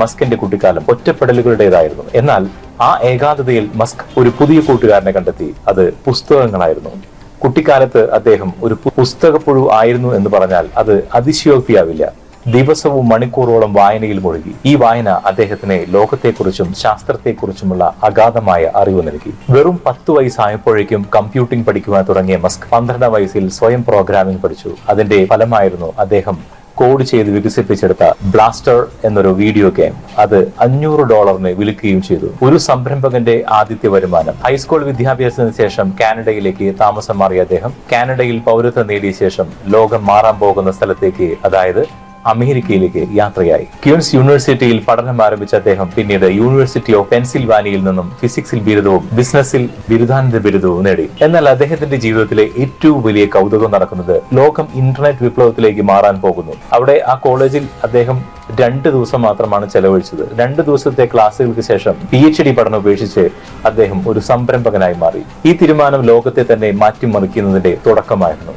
മസ്കിന്റെ കുട്ടിക്കാലം ഒറ്റപ്പെടലുകളുടേതായിരുന്നു. എന്നാൽ ആ ഏകാന്തതയിൽ മസ്ക് ഒരു പുതിയ കൂട്ടുകാരനെ കണ്ടെത്തി. അത് പുസ്തകങ്ങളായിരുന്നു. കുട്ടിക്കാലത്ത് അദ്ദേഹം ഒരു പുസ്തകപ്പുഴു ആയിരുന്നു എന്ന് പറഞ്ഞാൽ അത് അതിശയോക്തിയാവില്ല. ദിവസവും മണിക്കൂറോളം വായനയിൽ മുഴുകി. ഈ വായന അദ്ദേഹത്തിന് ലോകത്തെക്കുറിച്ചും ശാസ്ത്രത്തെക്കുറിച്ചുമുള്ള അഗാധമായ അറിവ് നൽകി. വെറും പത്ത് വയസ്സായപ്പോഴേക്കും കമ്പ്യൂട്ടിംഗ് പഠിക്കുവാൻ തുടങ്ങിയ മസ്ക് പന്ത്രണ്ടാം വയസ്സിൽ സ്വയം പ്രോഗ്രാമിംഗ് പഠിച്ചു. അതിന്റെ ഫലമായിരുന്നു അദ്ദേഹം കോഡ് ചെയ്ത് വികസിപ്പിച്ചെടുത്ത ബ്ലാസ്റ്റർ എന്നൊരു വീഡിയോ ഗെയിം അത് അഞ്ഞൂറ് ഡോളറിന് വിൽക്കുകയും ചെയ്തു. ഒരു സംരംഭകന്റെ ആദ്യത്തെ വരുമാനം. ഹൈസ്കൂൾ വിദ്യാഭ്യാസത്തിന് ശേഷം കാനഡയിലേക്ക് താമസം മാറിയ അദ്ദേഹം കാനഡയിൽ പൗരത്വം നേടിയ ശേഷം ലോകം മാറാൻ പോകുന്ന സ്ഥലത്തേക്ക് അതായത് അമേരിക്കയിലേക്ക് യാത്രയായി. ക്യൂൻസ് യൂണിവേഴ്സിറ്റിയിൽ പഠനം ആരംഭിച്ച അദ്ദേഹം പിന്നീട് യൂണിവേഴ്സിറ്റി ഓഫ് പെൻസിൽവാനിയയിൽ നിന്നും ഫിസിക്സിൽ ബിരുദവും ബിസിനസ്സിൽ ബിരുദാനന്ദ ബിരുദവും നേടി. എന്നാൽ അദ്ദേഹത്തിന്റെ ജീവിതത്തിലെ ഏറ്റവും വലിയ കൗതുകം നടക്കുന്നത് ലോകം ഇന്റർനെറ്റ് വിപ്ലവത്തിലേക്ക് മാറാൻ പോകുന്നു. അവിടെ ആ കോളേജിൽ അദ്ദേഹം രണ്ട് ദിവസം മാത്രമാണ് ചെലവഴിച്ചത്. രണ്ട് ദിവസത്തെ ക്ലാസ്സുകൾക്ക് ശേഷം പി എച്ച് ഡി പഠനം ഉപേക്ഷിച്ച് അദ്ദേഹം ഒരു സംരംഭകനായി മാറി. ഈ തീരുമാനം ലോകത്തെ തന്നെ മാറ്റിമറിക്കുന്നതിന്റെ തുടക്കമായിരുന്നു.